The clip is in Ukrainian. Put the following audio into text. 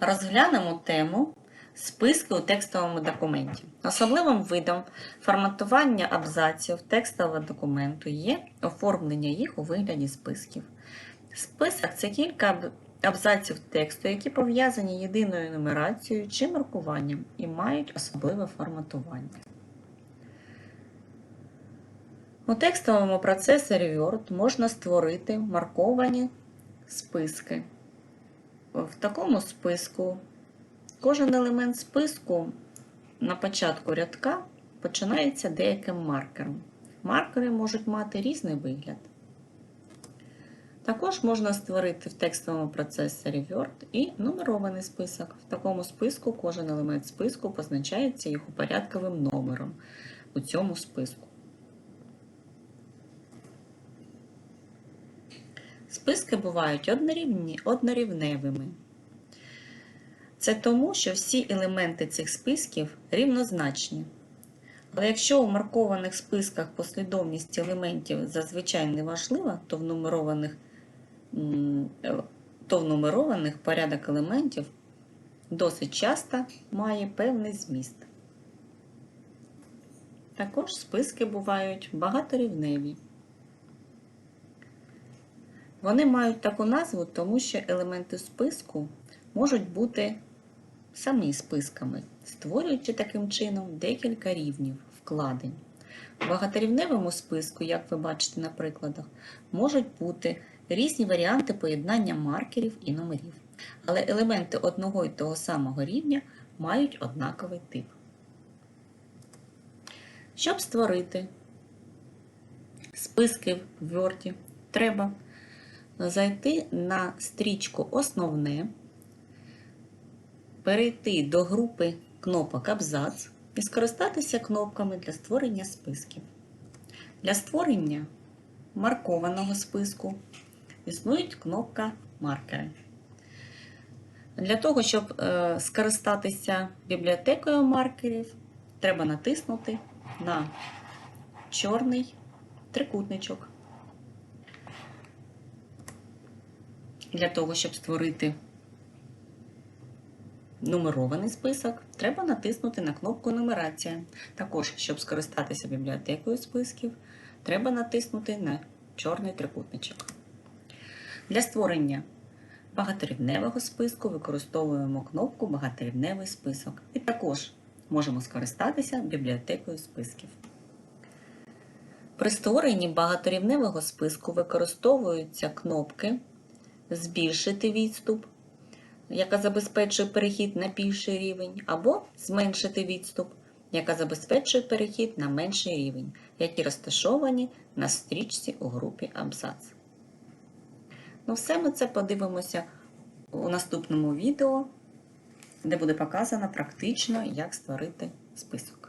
Розглянемо тему списки у текстовому документі. Особливим видом форматування абзаців текстового документу є оформлення їх у вигляді списків. Список це кілька абзаців тексту, які пов'язані єдиною нумерацією чи маркуванням і мають особливе форматування. У текстовому процесорі Word можна створити марковані списки. В такому списку кожен елемент списку на початку рядка починається деяким маркером. Маркери можуть мати різний вигляд. Також можна створити в текстовому процесорі Word і нумерований список. В такому списку кожен елемент списку позначається його порядковим номером у цьому списку. Списки бувають однорівні, однорівневими. Це тому, що всі елементи цих списків рівнозначні. Але якщо у маркованих списках послідовність елементів зазвичай не важлива, то в нумерованих, то в нумерованих порядок елементів досить часто має певний зміст. Також списки бувають багаторівневі. Вони мають таку назву, тому що елементи списку можуть бути самі списками, створюючи таким чином декілька рівнів вкладень. В багаторівневому списку, як ви бачите на прикладах, можуть бути різні варіанти поєднання маркерів і номерів. Але елементи одного і того самого рівня мають однаковий тип. Щоб створити списки в Word, треба зайти на стрічку Основне, перейти до групи кнопок Абзац і скористатися кнопками для створення списків. Для створення маркованого списку існує кнопка Маркери. Для того, щоб е, скористатися бібліотекою маркерів, треба натиснути на чорний трикутничок. Для того, щоб створити нумерований список, треба натиснути на кнопку Нумерація. Також, щоб скористатися бібліотекою списків, треба натиснути на чорний трикутничок. Для створення багаторівневого списку використовуємо кнопку Багаторівневий список. І також можемо скористатися бібліотекою списків. При створенні багаторівневого списку використовуються кнопки збільшити відступ, яка забезпечує перехід на більший рівень, або зменшити відступ, яка забезпечує перехід на менший рівень, які розташовані на стрічці у групі Абзац. Ну, все ми це подивимося у наступному відео, де буде показано практично, як створити список.